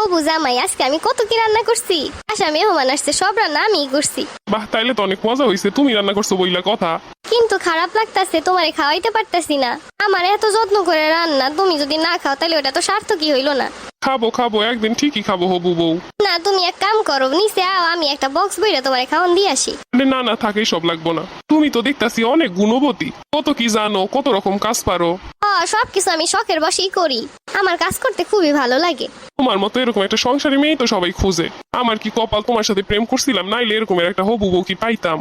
হবু জামাই আজকে আমি কত কি রান্না করছি? আসামে মেহমান আসছে সব রান্না আমি করছি। বাহ, তাইলে তো অনেক মজা হয়েছে তুমি রান্না করছ বইলা কথা। কিন্তু খারাপ লাগতাছে তোমারে খাওয়াইতে পারতাছি না। আমার এত যত্ন করে রান্না তুমি যদি না খাও তাহলে ওটা তো সার্থকই হইল না। খাব খাব একদিন ঠিকই খাব হবু বউ। না তুমি এক কাম করো নিচে আও আমি একটা বক্স বইরা তোমারে খাওয়ান দিয়ে আসি। আরে না না থাকেই সব লাগবো না। তুমি তো দেখতাছি অনেক গুণবতী। কত কি জানো কত রকম কাজ পারো। ও সবকিছু আমি শখের বসেই করি। আমার কাজ করতে খুবই ভালো লাগে। তোমার মতো এরকম একটা সংসারী মেয়ে তো সবাই খুঁজে। আমার কি কপাল তোমার সাথে প্রেম করছিলাম নাইলে এরকমের একটা হবু বউ কি পাইতাম?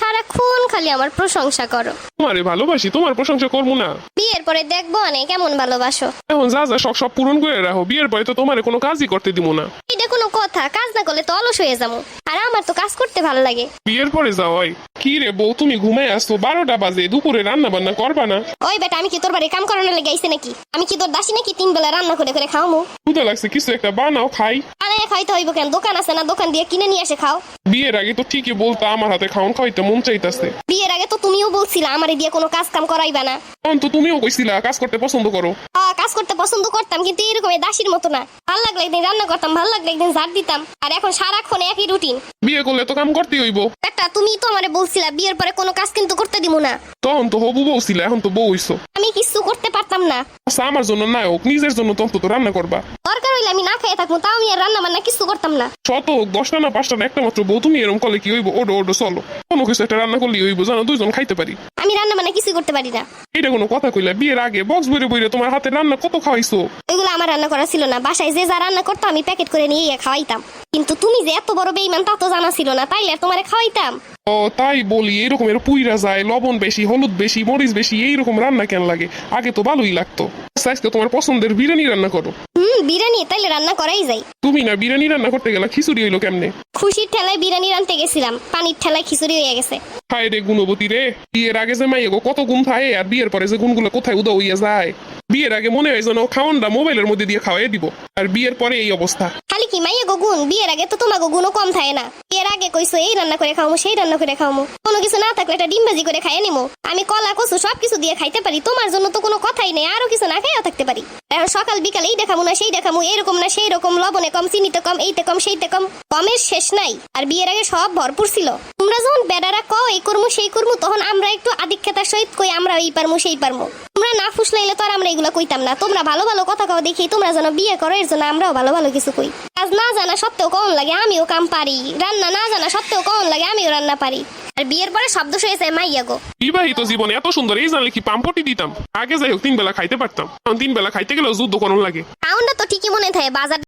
সারাক্ষণ খালি আমার প্রশংসা করো। তোমারে ভালোবাসি তোমার প্রশংসা করব না। বিয়ের পরে দেখব অনেক কেমন ভালোবাসো? এখন যা যা শখ সব পূরণ করে রাখো বিয়ের পরে তো তোমারে কোনো কাজই করতে দিব না। এটা কোনো কথা কাজ না করলে তো অলস হয়ে যাব। আর আমার তো কাজ করতে ভালো লাগে। বিয়ের পরে যাও ওই কি রে বউ তুমি ঘুমাই আসছো বারোটা বাজে দুপুরে রান্না বান্না করবা না? ওই বেটা আমি কি তোর বাড়ি কাম করানোর লেগে আইছি নাকি? আমি কি তোর দাসী নাকি তিন বেলা রান্না করে করে খাওয়ামু? ক্ষুদা লাগছে কিছু একটা বানাও খাই। আরে খাইতে হইব কেন? দোকান আছে না দোকান দিয়ে কিনে নিয়ে এসে খাও। বিয়ের আগে তো ঠিকই বলতো আমার হাতে খাওন খাওয়াইতে মন চাইতাছে। বিয়ের আগে তো তুমিও বলছিলা আমারে দিয়ে কোনো কাজ কাম করাইবা না। তখন তো তুমিও কইছিলা কাজ করতে পছন্দ করো। হ্যাঁ কাজ করতে পছন্দ করতাম কিন্তু এরকম দাসীর মতো না। ভালো লাগলে একদিন রান্না করতাম ভালো লাগলে একদিন ঝাড় দিতাম আর এখন সারাক্ষণ একই রুটিন বিয়ে করলে তো কাম করতেই হইব। একটা তুমি তো আমারে বলছিলা বিয়ের পরে কোনো কাজ কিন্তু করতে দিব না। তখন তো হবু বউ ছিল এখন তো বউ হইছো আমি কিছু করতে পারতাম না। আচ্ছা আমার জন্য না হোক নিজের জন্য তো অন্তত রান্না করবা। দরকার হইলে আমি না খেয়ে থাকব তাও আমি আর রান্না বান্না কিছু করতাম না। শত হোক দশটা না পাঁচটা না একটা মাত্র বউ তুমি এরকম কলে কি হইব? ওডো ওডো চলো। কিছু একটা রান্না করলে হইব জানো দুইজন খাইতে পারি। আমি রান্না বান্না কিছু করতে পারি না। এটা কোনো কথা কইলা বিয়ের আগে বক্স বইরে বইরে তোমার হাতে রান্না কত খাওয়াইছো? ওইগুলো আমার রান্না করা ছিল না। বাসায় যে যা রান্না করতো আমি প্যাকেট করে নিয়ে গিয়ে খাওয়াইতাম। কিন্তু তুমি যে এত বড় বেইমান তা তো জানা ছিল না। তাইলে আর তোমারে খাওয়াইতাম? ও তাই বলি এরকমের পুইরা যায় লবণ বেশি হলুদ বেশি মরিচ বেশি এইরকম রান্না কেন লাগে? আগে তো ভালোই লাগতো। আজকে তোমার পছন্দের বিরিয়ানি রান্না করো। হুম বিরিয়ানি তাইলে রান্না করাই যায়। তুমি না বিরিয়ানি রান্না করতে গেলা খিচুড়ি হইল কেমনে? খুশির ঠেলায় বিরিয়ানি রানতে গেছিলাম পানির ঠেলায় খিচুড়ি হয়ে গেছে। হায় রে গুণবতী রে বিয়ের আগে যে মাইয়ে গো কত গুণ থাকে আর বিয়ের পরে যে গুণগুলো কোথায় উদা হইয়া যায়। বিয়ের আগে মনে হয় যেন খাওয়ানটা মোবাইলের মধ্যে দিয়ে খাওয়াই দিব আর বিয়ের পরে এই অবস্থা। কি মাইয়া গো গুণ বিয়ের আগে তো তোমার গুণও কম থাকে না। বিয়ের আগে কইছো, এই রান্না করে খাওয়ামো সেই রান্না করে খাওয়ামো কোনো কিছু না থাকলে একটা ডিম ভাজি করে খাইয়ে নিমো। আমি কলা, কচু সব কিছু দিয়ে খাইতে পারি, তোমার জন্য তো কোনো কথাই নেই, আরও কিছু না খাইয়া থাকতে পারি। এখন সকাল বিকাল এই দেখামো না, সেই দেখামো, এরকম না, সেই রকম, লবণে কম, চিনিতে কম, এইতে কম, সেইতে কম। কমের শেষ নাই। আর বিয়ের আগে সব ভরপুর ছিল। তোমরা যখন বেড়ারা ক এই করমু সেই করমু তখন আমরা একটু আদিক্ষেতার সহিত কই আমরা এই পারমু সেই পারমু। তোমরা না ফুসলাইলে তো আর আমরা এগুলো কইতাম না। তোমরা ভালো ভালো কথা কও দেখি তোমরা যেন বিয়ে করো এর জন্য আমরাও ভালো ভালো কিছু কই। কাজ না জানা সত্ত্বেও কম লাগে আমিও কাম পারি। রান্না না জানা সত্ত্বেও কম লাগে আমিও রান্না পারি। আর বিয়ের পরে শব্দ হয়েছে মাইয়া গো। বিবাহিত জীবনে এত সুন্দর এই জানলে কি পাম্পটি দিতাম? আগে যাই হোক তিন বেলা খাইতে পারতাম। এখন তিন বেলা খাইতে গেলেও যুদ্ধ করুন লাগে। কাউন্ডা তো ঠিকই মনে থাকে বাজার